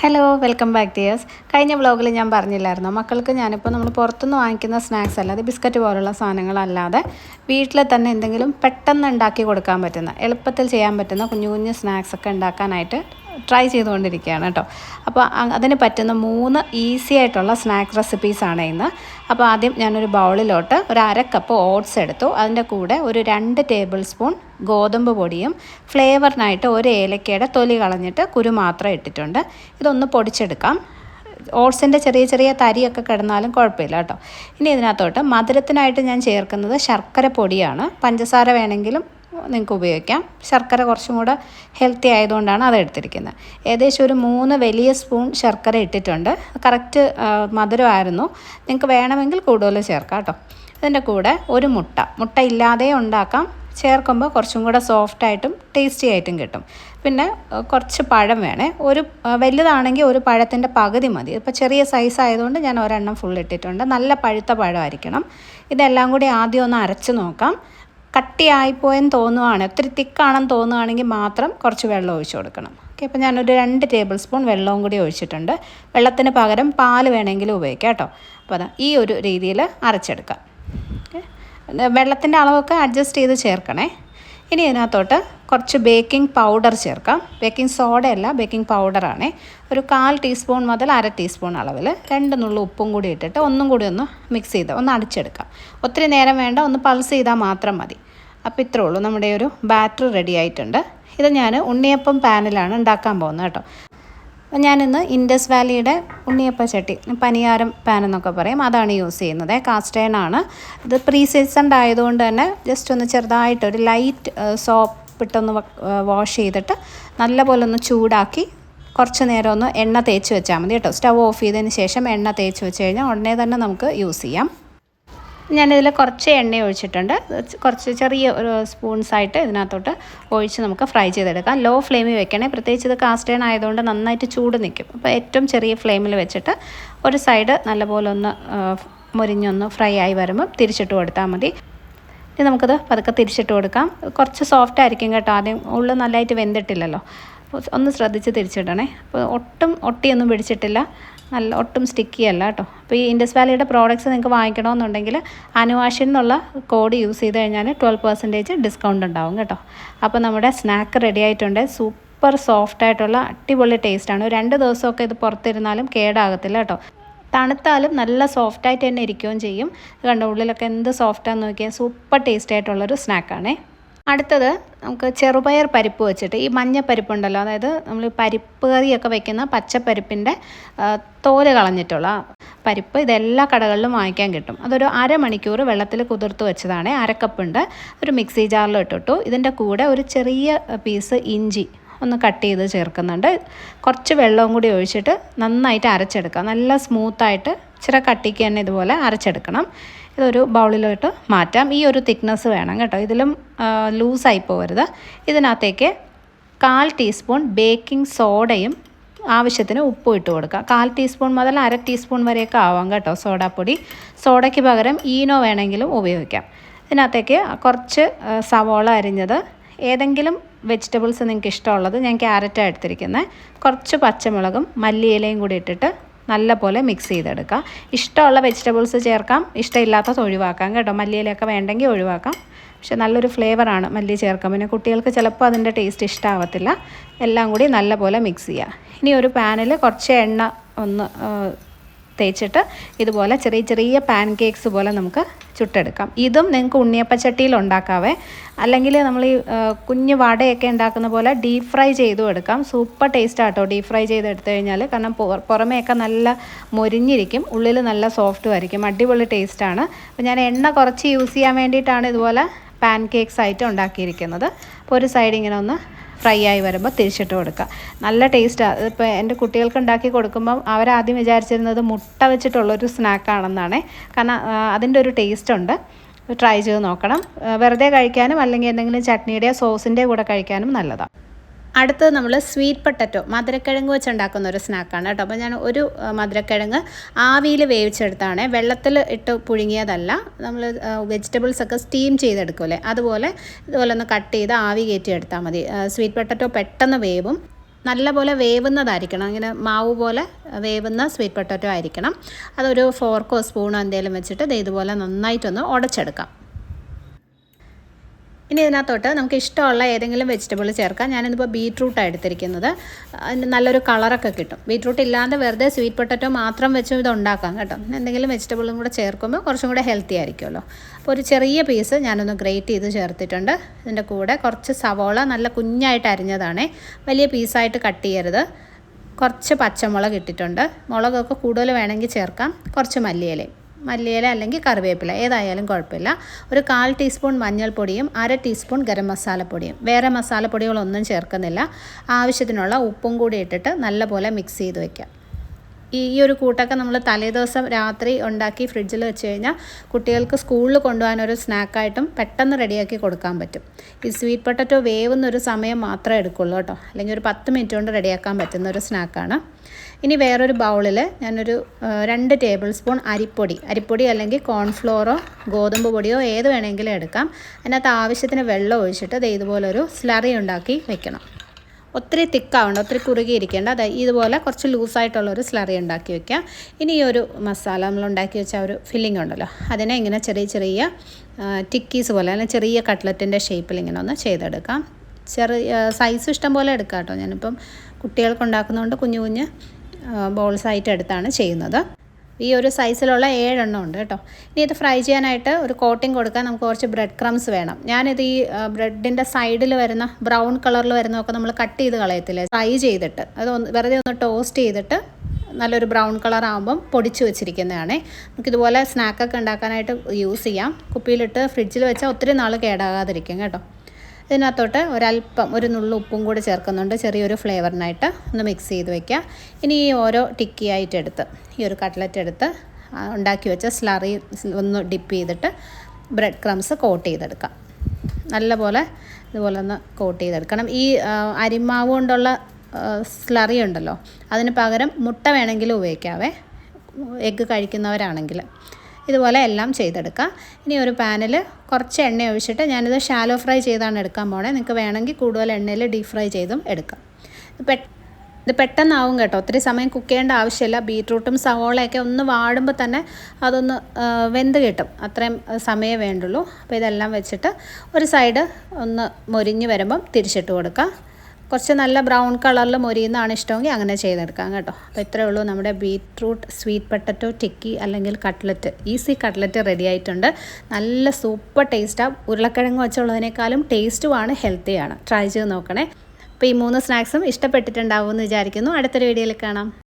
Hello welcome back dears കഴിഞ്ഞ വ്ളോഗിൽ ഞാൻ പറഞ്ഞില്ലായിരുന്നു? മക്കൾക്ക് ഞാനിപ്പോൾ നമ്മൾ പുറത്തുനിന്ന് വാങ്ങിക്കുന്ന സ്നാക്സ് അല്ലാതെ ബിസ്ക്കറ്റ് പോലുള്ള സാധനങ്ങളല്ലാതെ വീട്ടിൽ തന്നെ എന്തെങ്കിലും പെട്ടെന്ന് ഉണ്ടാക്കി കൊടുക്കാൻ പറ്റുന്ന എളുപ്പത്തിൽ ചെയ്യാൻ പറ്റുന്ന കുഞ്ഞു കുഞ്ഞു സ്നാക്സ് ഒക്കെ ഉണ്ടാക്കാനായിട്ട് ട്രൈ ചെയ്തുകൊണ്ടിരിക്കുകയാണ് കേട്ടോ. അപ്പോൾ അതിന് പറ്റുന്ന മൂന്ന് ഈസി ആയിട്ടുള്ള സ്നാക്ക് റെസിപ്പീസാണ് ഇന്ന്. അപ്പോൾ ആദ്യം ഞാനൊരു ബൗളിലോട്ട് ഒരു അര കപ്പ് ഓട്സ് എടുത്തു. അതിന്റെ കൂടെ ഒരു രണ്ട് ടേബിൾ സ്പൂൺ ഗോതമ്പ് പൊടിയും ഫ്ലേവറിനായിട്ട് ഒരു ഏലക്കയുടെ തൊലി കളഞ്ഞിട്ട് കുരു മാത്രം ഇട്ടിട്ടുണ്ട്. ഇതൊന്ന് പൊടിച്ചെടുക്കാം. ഓട്സിന്റെ ചെറിയ ചെറിയ തരിയൊക്കെ കിടന്നാലും കുഴപ്പമില്ല കേട്ടോ. ഇനി ഇതിനകത്തോട്ട് മധുരത്തിനായിട്ട് ഞാൻ ചേർക്കുന്നത് ശർക്കര പൊടിയാണ്. പഞ്ചസാര വേണമെങ്കിലും നിങ്ങൾക്ക് ഉപയോഗിക്കാം. ശർക്കര കുറച്ചും കൂടെ ഹെൽത്തി ആയതുകൊണ്ടാണ് അത് എടുത്തിരിക്കുന്നത്. ഏകദേശം ഒരു മൂന്ന് വലിയ സ്പൂൺ ശർക്കര ഇട്ടിട്ടുണ്ട്. കറക്റ്റ് മധുരമായിരുന്നു. നിങ്ങൾക്ക് വേണമെങ്കിൽ കൂടുതൽ ചേർക്കാം കേട്ടോ. ഇതിന്റെ കൂടെ ഒരു മുട്ട. മുട്ട ഇല്ലാതെ ഉണ്ടാക്കാം. ചേർക്കുമ്പോൾ കുറച്ചും കൂടെ സോഫ്റ്റായിട്ടും ടേസ്റ്റി ആയിട്ടും കിട്ടും. പിന്നെ കുറച്ച് പഴം വേണേ. ഒരു വലുതാണെങ്കിൽ ഒരു പഴത്തിന്റെ പകുതി മതി. ഇപ്പോൾ ചെറിയ സൈസ് ആയതുകൊണ്ട് ഞാൻ ഒരെണ്ണം ഫുൾ ഇട്ടിട്ടുണ്ട്. നല്ല പഴുത്ത പഴമായിരിക്കണം. ഇതെല്ലാം കൂടി ആദ്യം ഒന്ന് അരച്ച് നോക്കാം. കട്ടിയായിപ്പോയെന്ന് തോന്നുവാണ് ഒത്തിരി തിക്കാണെന്ന് തോന്നുകയാണെങ്കിൽ മാത്രം കുറച്ച് വെള്ളം ഒഴിച്ച് കൊടുക്കണം. ഓക്കെ അപ്പോൾ ഞാനൊരു രണ്ട് ടേബിൾ സ്പൂൺ വെള്ളവും കൂടി ഒഴിച്ചിട്ടുണ്ട്. വെള്ളത്തിന് പകരം പാൽ വേണമെങ്കിലും ഉപയോഗിക്കാം കേട്ടോ. അപ്പോൾ അതാ ഈ ഒരു രീതിയിൽ അരച്ചെടുക്കാം. ഓക്കെ വെള്ളത്തിന്റെ അളവൊക്കെ അഡ്ജസ്റ്റ് ചെയ്ത് ചേർക്കണേ. ഇനി ഇതിനകത്തോട്ട് കുറച്ച് ബേക്കിംഗ് പൗഡർ ചേർക്കാം. ബേക്കിംഗ് സോഡയല്ല ബേക്കിംഗ് പൗഡറാണ് ഒരു കാൽ ടീസ്പൂൺ മുതൽ അര ടീസ്പൂൺ അളവിൽ രണ്ട് നുള്ളു ഉപ്പും കൂടി ഇട്ടിട്ട് ഒന്നും കൂടി ഒന്ന് മിക്സ് ചെയ്ത് ഒന്ന് അടിച്ചെടുക്കാം. ഒത്തിരി നേരം വേണ്ട ഒന്ന് പൾസ് ചെയ്താൽ മാത്രം മതി. അപ്പോൾ ഇത്രേ ഉള്ളൂ. നമ്മുടെ ഒരു ബാറ്റർ റെഡി ആയിട്ടുണ്ട്. ഇത് ഞാൻ ഉണ്ണിയപ്പം പാനിലാണ് ഉണ്ടാക്കാൻ പോകുന്നത് കേട്ടോ. അപ്പോൾ ഞാനിന്ന് ഇൻഡസ് വാലിയുടെ ഉണ്ണിയപ്പ ചട്ടി പനിയാരം പാൻ എന്നൊക്കെ പറയും അതാണ് യൂസ് ചെയ്യുന്നത്. കാസ്റ്റ് അയൺ ആണ്. ഇത് പ്രീ സീസൺഡ് ആയതുകൊണ്ട് തന്നെ ജസ്റ്റ് ഒന്ന് ചെറുതായിട്ട് ഒരു ലൈറ്റ് സോപ്പ് ഇട്ടൊന്ന് വാഷ് ചെയ്തിട്ട് നല്ലപോലെ ഒന്ന് ചൂടാക്കി കുറച്ച് നേരം ഒന്ന് എണ്ണ തേച്ച് വെച്ചാൽ മതി കേട്ടോ. സ്റ്റവ് ഓഫ് ചെയ്തതിന് ശേഷം എണ്ണ തേച്ച് വെച്ച് കഴിഞ്ഞാൽ ഉടനെ തന്നെ നമുക്ക് യൂസ് ചെയ്യാം. ഞാനിതിൽ കുറച്ച് എണ്ണ ഒഴിച്ചിട്ടുണ്ട്. കുറച്ച് ചെറിയ ഒരു സ്പൂൺസായിട്ട് ഇതിനകത്തോട്ട് ഒഴിച്ച് നമുക്ക് ഫ്രൈ ചെയ്തെടുക്കാം. ലോ ഫ്ലെയിമിൽ വെക്കണേ. പ്രത്യേകിച്ച് ഇത് കാസ്റ്റ് അയൺ ആയതുകൊണ്ട് നന്നായിട്ട് ചൂട് നിൽക്കും. അപ്പോൾ ഏറ്റവും ചെറിയ ഫ്ലെയിമിൽ വെച്ചിട്ട് ഒരു സൈഡ് നല്ലപോലെ ഒന്ന് മുരിഞ്ഞൊന്ന് ഫ്രൈ ആയി വരുമ്പോൾ തിരിച്ചിട്ട് കൊടുത്താൽ മതി. ഇനി നമുക്കത് പതുക്കെ തിരിച്ചിട്ട് കൊടുക്കാം. കുറച്ച് സോഫ്റ്റ് ആയിരിക്കും കേട്ടോ. ആദ്യം ഉള്ളിൽ നല്ലതായിട്ട് വെന്തിട്ടില്ലല്ലോ. ഒന്ന് ശ്രദ്ധിച്ച് തിരിച്ചിടണേ. അപ്പോൾ ഒട്ടും ഒട്ടിയൊന്നും പിടിച്ചിട്ടില്ല. നല്ല ഒട്ടും സ്റ്റിക്കി അല്ല കേട്ടോ. അപ്പോൾ ഈ ഇൻഡസ് വാലിയുടെ പ്രോഡക്റ്റ്സ് നിങ്ങൾക്ക് വാങ്ങിക്കണമെന്നുണ്ടെങ്കിൽ അനുവാഷിൻ എന്നുള്ള കോഡ് യൂസ് ചെയ്ത് കഴിഞ്ഞാൽ ട്വൽവ് പെർസെന്റേജ് ഡിസ്കൗണ്ട് ഉണ്ടാവും കേട്ടോ. അപ്പോൾ നമ്മുടെ സ്നാക്ക് റെഡി ആയിട്ടുണ്ട്. സൂപ്പർ സോഫ്റ്റ് ആയിട്ടുള്ള അടിപൊളി ടേസ്റ്റാണ് രണ്ട് ദിവസമൊക്കെ ഇത് പുറത്തിരുന്നാലും കേടാകത്തില്ല കേട്ടോ. തണുത്താലും നല്ല സോഫ്റ്റായിട്ട് തന്നെ ഇരിക്കുകയും ചെയ്യും. കണ്ട ഉള്ളിലൊക്കെ എന്ത് സോഫ്റ്റാന്ന് നോക്കിയാൽ സൂപ്പർ ടേസ്റ്റ് ആയിട്ടുള്ളൊരു സ്നാക്കാണേ അടുത്തത് നമുക്ക് ചെറുപയർ പരിപ്പ് വെച്ചിട്ട് ഈ മഞ്ഞ പരിപ്പുണ്ടല്ലോ അതായത് നമ്മൾ പരിപ്പ് കറിയൊക്കെ വെക്കുന്ന പച്ചപ്പരിപ്പിന്റെ തോൽ കളഞ്ഞിട്ടുള്ള പരിപ്പ് ഇതെല്ലാ കടകളിലും വാങ്ങിക്കാൻ കിട്ടും. അതൊരു അരമണിക്കൂർ വെള്ളത്തിൽ കുതിർത്ത് വെച്ചതാണ്. അരക്കപ്പുണ്ട്. ഒരു മിക്സി ജാറിൽ ഇട്ടിട്ടു. ഇതിന്റെ കൂടെ ഒരു ചെറിയ പീസ് ഇഞ്ചി ഒന്ന് കട്ട് ചെയ്ത് ചേർക്കുന്നുണ്ട്. കുറച്ച് വെള്ളവും കൂടി ഒഴിച്ചിട്ട് നന്നായിട്ട് അരച്ചെടുക്കുക നല്ല സ്മൂത്തായിട്ട് ഇച്ചിരി കട്ടിക്ക് തന്നെ ഇതുപോലെ അരച്ചെടുക്കണം. ഇതൊരു ബൗളിലോട്ട് മാറ്റാം. ഈ ഒരു തിക്നെസ് വേണം കേട്ടോ. ഇതിലും ലൂസായി പോകരുത് ഇതിനകത്തേക്ക് കാൽ ടീസ്പൂൺ ബേക്കിംഗ് സോഡയും ആവശ്യത്തിന് ഉപ്പും ഇട്ട് കൊടുക്കുക കാൽ ടീസ്പൂൺ മുതൽ അര ടീസ്പൂൺ വരെയൊക്കെ ആവാം കേട്ടോ സോഡാപ്പൊടി. സോഡയ്ക്ക് പകരം ഈനോ വേണമെങ്കിലും ഉപയോഗിക്കാം. ഇതിനകത്തേക്ക് കുറച്ച് സവോള അരിഞ്ഞത്. ഏതെങ്കിലും വെജിറ്റബിൾസ് നിങ്ങൾക്ക് ഇഷ്ടമുള്ളത് ഞാൻ ക്യാരറ്റാണ് എടുത്തിരിക്കുന്നത്. കുറച്ച് പച്ചമുളകും മല്ലിയിലയും കൂടി ഇട്ടിട്ട് നല്ലപോലെ മിക്സ് ചെയ്തെടുക്കുക ഇഷ്ടമുള്ള വെജിറ്റബിൾസ് ചേർക്കാം. ഇഷ്ടമില്ലാത്തത് ഒഴിവാക്കാം കേട്ടോ. മല്ലിയിലൊക്കെ വേണ്ടെങ്കിൽ ഒഴിവാക്കാം. പക്ഷെ നല്ലൊരു ഫ്ലേവറാണ് മല്ലി ചേർക്കാം പിന്നെ കുട്ടികൾക്ക് ചിലപ്പോൾ അതിന്റെ ടേസ്റ്റ് ഇഷ്ടമാവത്തില്ല എല്ലാം കൂടി നല്ല പോലെ മിക്സ് ചെയ്യുക ഇനി ഒരു പാനിൽ കുറച്ച് എണ്ണ ഒന്ന് തേച്ചിട്ട് ഇതുപോലെ ചെറിയ ചെറിയ പാൻ കേക്ക്സ് പോലെ നമുക്ക് ചുട്ടെടുക്കാം. ഇതും നിങ്ങൾക്ക് ഉണ്ണിയപ്പച്ചട്ടിയിൽ ഉണ്ടാക്കാവേ. അല്ലെങ്കിൽ നമ്മൾ ഈ കുഞ്ഞു വടയൊക്കെ ഉണ്ടാക്കുന്ന പോലെ ഡീപ്പ് ഫ്രൈ ചെയ്തു എടുക്കാം. സൂപ്പർ ടേസ്റ്റ് ആട്ടോ ഡീപ്പ് ഫ്രൈ ചെയ്ത് എടുത്തു കഴിഞ്ഞാൽ കാരണം പുറമേയൊക്കെ നല്ല മൊരിഞ്ഞിരിക്കും. ഉള്ളിൽ നല്ല സോഫ്റ്റും ആയിരിക്കും. അടിപൊളി ടേസ്റ്റാണ് അപ്പോൾ ഞാൻ എണ്ണ കുറച്ച് യൂസ് ചെയ്യാൻ വേണ്ടിയിട്ടാണ് ഇതുപോലെ പാൻ കേക്ക്സ് ആയിട്ട് ഉണ്ടാക്കിയിരിക്കുന്നത്. അപ്പോൾ ഒരു സൈഡ് ഇങ്ങനെ ഒന്ന് ഫ്രൈ ആയി വരുമ്പോൾ തിരിച്ചിട്ട് കൊടുക്കുക. നല്ല ടേസ്റ്റാണ് ഇപ്പോൾ എന്റെ കുട്ടികൾക്ക് ഉണ്ടാക്കി കൊടുക്കുമ്പം അവരാദ്യം വിചാരിച്ചിരുന്നത് മുട്ട വെച്ചിട്ടുള്ളൊരു സ്നാക്കാണെന്നാണ് കാരണം അതിന്റെ ഒരു ടേസ്റ്റ് ഉണ്ട്. ട്രൈ ചെയ്ത് നോക്കണം. വെറുതെ കഴിക്കാനും അല്ലെങ്കിൽ എന്തെങ്കിലും ചട്നിയുടെയോ സോസിന്റെ കൂടെ കഴിക്കാനും നല്ലതാണ് അടുത്തത് നമ്മൾ സ്വീറ്റ് പൊട്ടറ്റോ മധുരക്കിഴങ്ങ് വെച്ച് ഉണ്ടാക്കുന്ന ഒരു സ്നാക്കാണ് കേട്ടോ. അപ്പോൾ ഞാൻ ഒരു മധുരക്കിഴങ്ങ് ആവിയിൽ വേവിച്ചെടുത്താണ്. വെള്ളത്തിൽ ഇട്ട് പുഴുങ്ങിയതല്ല. നമ്മൾ വെജിറ്റബിൾസ് ഒക്കെ സ്റ്റീം ചെയ്തെടുക്കുമല്ലേ അതുപോലെ ഇതുപോലെ ഒന്ന് കട്ട് ചെയ്ത് ആവി കയറ്റി എടുത്താൽ മതി. സ്വീറ്റ് പൊട്ടറ്റോ പെട്ടെന്ന് വേവും. നല്ലപോലെ വേവുന്നതായിരിക്കണം. ഇങ്ങനെ മാവ് പോലെ വേവുന്ന സ്വീറ്റ് പൊട്ടറ്റോ ആയിരിക്കണം. അതൊരു ഫോർക്കോ സ്പൂണോ എന്തെങ്കിലും വെച്ചിട്ട് ഇതുപോലെ നന്നായിട്ടൊന്ന് ഉടച്ചെടുക്കാം ഇനി ഇതിനകത്തോട്ട് നമുക്ക് ഇഷ്ടമുള്ള ഏതെങ്കിലും വെജിറ്റബിൾ ചേർക്കാം. ഞാനിതിപ്പോൾ ബീട്രൂട്ടാണ് എടുത്തിരിക്കുന്നത്. അതിന് നല്ലൊരു കളറൊക്കെ കിട്ടും. ബീട്രൂട്ട് ഇല്ലാതെ വെറുതെ സ്വീറ്റ് പൊട്ടറ്റോ മാത്രം വെച്ചും ഇത് ഉണ്ടാക്കാം കേട്ടോ എന്തെങ്കിലും വെജിറ്റബിളും കൂടെ ചേർക്കുമ്പോൾ കുറച്ചും കൂടെ ഹെൽത്തി ആയിരിക്കുമല്ലോ. അപ്പോൾ ഒരു ചെറിയ പീസ് ഞാനൊന്ന് ഗ്രേറ്റ് ചെയ്ത് ചേർത്തിട്ടുണ്ട്. ഇതിന്റെ കൂടെ കുറച്ച് സവോള നല്ല കുഞ്ഞായിട്ട് അരിഞ്ഞതാണേ. വലിയ പീസായിട്ട് കട്ട് ചെയ്യരുത്. കുറച്ച് പച്ചമുളക് ഇട്ടിട്ടുണ്ട്. മുളകൊക്കെ കൂടുതൽ വേണമെങ്കിൽ ചേർക്കാം. കുറച്ച് മല്ലിയിലയും. മല്ലിയില അല്ലെങ്കിൽ കറിവേപ്പില ഏതായാലും കുഴപ്പമില്ല. ഒരു കാൽ ടീസ്പൂൺ മഞ്ഞൾപ്പൊടിയും അര ടീസ്പൂൺ ഗരം മസാലപ്പൊടിയും. വേറെ മസാലപ്പൊടികളൊന്നും ചേർക്കുന്നില്ല. ആവശ്യത്തിനുള്ള ഉപ്പും കൂടി ഇട്ടിട്ട് നല്ലപോലെ മിക്സ് ചെയ്ത് വയ്ക്കാം ഈ ഒരു കൂട്ടൊക്കെ നമ്മൾ തലേദിവസം രാത്രി ഉണ്ടാക്കി ഫ്രിഡ്ജിൽ വെച്ച് കഴിഞ്ഞാൽ കുട്ടികൾക്ക് സ്കൂളിൽ കൊണ്ടുപോകാനൊരു സ്നാക്കായിട്ടും പെട്ടെന്ന് റെഡിയാക്കി കൊടുക്കാൻ പറ്റും. ഈ സ്വീറ്റ് പൊട്ടറ്റോ വേവുന്ന ഒരു സമയം മാത്രമേ എടുക്കുള്ളൂ കേട്ടോ. അല്ലെങ്കിൽ ഒരു പത്ത് മിനിറ്റ് കൊണ്ട് റെഡിയാക്കാൻ പറ്റുന്ന ഒരു സ്നാക്കാണ് ഇനി വേറൊരു ബൗളിൽ ഞാനൊരു രണ്ട് ടേബിൾ സ്പൂൺ അരിപ്പൊടി. അരിപ്പൊടി അല്ലെങ്കിൽ കോൺഫ്ലോറോ ഗോതമ്പ് പൊടിയോ ഏത് വേണമെങ്കിലും എടുക്കാം. അതിനകത്ത് ആവശ്യത്തിന് വെള്ളം ഒഴിച്ചിട്ട് ഇതുപോലൊരു സ്ലറി ഉണ്ടാക്കി വെക്കണം. ഒത്തിരി തിക്കാവണ്ട ഒത്തിരി കുറുകിയിരിക്കേണ്ട. അതായത് ഇതുപോലെ കുറച്ച് ലൂസായിട്ടുള്ളൊരു സ്ലറി ഉണ്ടാക്കി വെക്കാം. ഇനി ഈ ഒരു മസാല നമ്മൾ ഉണ്ടാക്കി വെച്ച ഒരു ഫില്ലിംഗ് ഉണ്ടല്ലോ അതിനെ ഇങ്ങനെ ചെറിയ ചെറിയ ടിക്കീസ് പോലെ അല്ലെങ്കിൽ ചെറിയ കട്ട്ലറ്റിന്റെ ഷേപ്പിൽ ഇങ്ങനെ ഒന്ന് ചെയ്തെടുക്കാം. ചെറിയ സൈസ് ഇഷ്ടം പോലെ എടുക്കാം കേട്ടോ. ഞാനിപ്പം കുട്ടികൾക്ക് ഉണ്ടാക്കുന്നതുകൊണ്ട് കുഞ്ഞു കുഞ്ഞ് ബോൾസ് ആയിട്ട് എടുത്താണ് ചെയ്യുന്നത്. ഈ ഒരു സൈസിലുള്ള ഏഴെണ്ണം ഉണ്ട് കേട്ടോ. ഇനി ഇത് ഫ്രൈ ചെയ്യാനായിട്ട് ഒരു കോട്ടിംഗ് കൊടുക്കാൻ നമുക്ക് കുറച്ച് ബ്രെഡ് ക്രംസ് വേണം. ഞാനിത് ഈ ബ്രെഡിന്റെ സൈഡിൽ വരുന്ന ബ്രൗൺ കളറിൽ വരുന്നതൊക്കെ നമ്മൾ കട്ട് ചെയ്ത് കളയത്തില്ലേ? ഫ്രൈ ചെയ്തിട്ട് അത് ഒന്ന് വെറുതെ ഒന്ന് ടോസ്റ്റ് ചെയ്തിട്ട് നല്ലൊരു ബ്രൗൺ കളർ ആകുമ്പം പൊടിച്ച് വെച്ചിരിക്കുന്നതാണ്. നമുക്കിതുപോലെ സ്നാക്കൊക്കെ ഉണ്ടാക്കാനായിട്ട് യൂസ് ചെയ്യാം. കുപ്പിയിലിട്ട് ഫ്രിഡ്ജിൽ വെച്ചാൽ ഒത്തിരി നാൾ കേടാകാതിരിക്കും കേട്ടോ. ഇതിനകത്തോട്ട് ഒരല്പം ഒരു നുള്ളു ഉപ്പും കൂടി ചേർക്കുന്നുണ്ട്. ചെറിയൊരു ഫ്ലേവറിനായിട്ട് ഒന്ന് മിക്സ് ചെയ്ത് വയ്ക്കുക ഇനി ഈ ഓരോ ടിക്കി എടുത്ത് ഈ ഒരു കട്ട്ലറ്റ് എടുത്ത് ഉണ്ടാക്കി വെച്ച സ്ലറി ഒന്ന് ഡിപ്പ് ചെയ്തിട്ട് ബ്രെഡ് ക്രംസ് കോട്ട് ചെയ്തെടുക്കാം. നല്ലപോലെ ഇതുപോലെ ഒന്ന് കോട്ട് ചെയ്തെടുക്കണം. ഈ അരിമാവ് കൊണ്ടുള്ള സ്ലറി ഉണ്ടല്ലോ അതിന് പകരം മുട്ട വേണമെങ്കിലും ഉപയോഗിക്കാവേ. എഗ്ഗ് കഴിക്കുന്നവരാണെങ്കിൽ. ഇതുപോലെ എല്ലാം ചെയ്തെടുക്കുക ഇനി ഒരു പാനിൽ കുറച്ച് എണ്ണ ഒഴിച്ചിട്ട് ഞാനിത് ഷാലോ ഫ്രൈ ചെയ്താണ് എടുക്കാൻ പോണേ. നിങ്ങൾക്ക് വേണമെങ്കിൽ കൂടുതൽ എണ്ണയിൽ ഡീപ് ഫ്രൈ ചെയ്തും എടുക്കാം. ഇത് പെട്ടെന്നാവും കേട്ടോ. ഒത്തിരി സമയം കുക്ക് ചെയ്യേണ്ട ആവശ്യമില്ല. ബീട്രൂട്ടും സവോളയൊക്കെ ഒന്ന് വാടുമ്പോൾ തന്നെ അതൊന്ന് വെന്ത് കിട്ടും. അത്രയും സമയമേ വേണ്ടുള്ളൂ. അപ്പോൾ ഇതെല്ലാം വെച്ചിട്ട് ഒരു സൈഡ് ഒന്ന് മൊരിഞ്ഞ് വരുമ്പം തിരിച്ചിട്ട് കൊടുക്കുക കുറച്ച് നല്ല ബ്രൗൺ കളറിൽ മൊരിയുന്നതാണ് ഇഷ്ടമെങ്കിൽ അങ്ങനെ ചെയ്തെടുക്കാം കേട്ടോ. അപ്പോൾ ഇത്രയേ ഉള്ളൂ നമ്മുടെ ബീറ്റ്റൂട്ട് സ്വീറ്റ് പൊട്ടറ്റോ ടിക്കി അല്ലെങ്കിൽ കട്ട്ലറ്റ്. ഈസി കട്ട്ലറ്റ് റെഡി ആയിട്ടുണ്ട്. നല്ല സൂപ്പർ ടേസ്റ്റാണ് ഉരുളക്കിഴങ്ങ് വെച്ചുള്ളതിനേക്കാളും ടേസ്റ്റുമാണ് ഹെൽത്തിയാണ്. ട്രൈ ചെയ്ത് നോക്കണേ. അപ്പോൾ ഈ മൂന്ന് സ്നാക്സും ഇഷ്ടപ്പെട്ടിട്ടുണ്ടാവുമെന്ന് വിചാരിക്കുന്നു. അടുത്തൊരു വീഡിയോയിൽ കാണാം.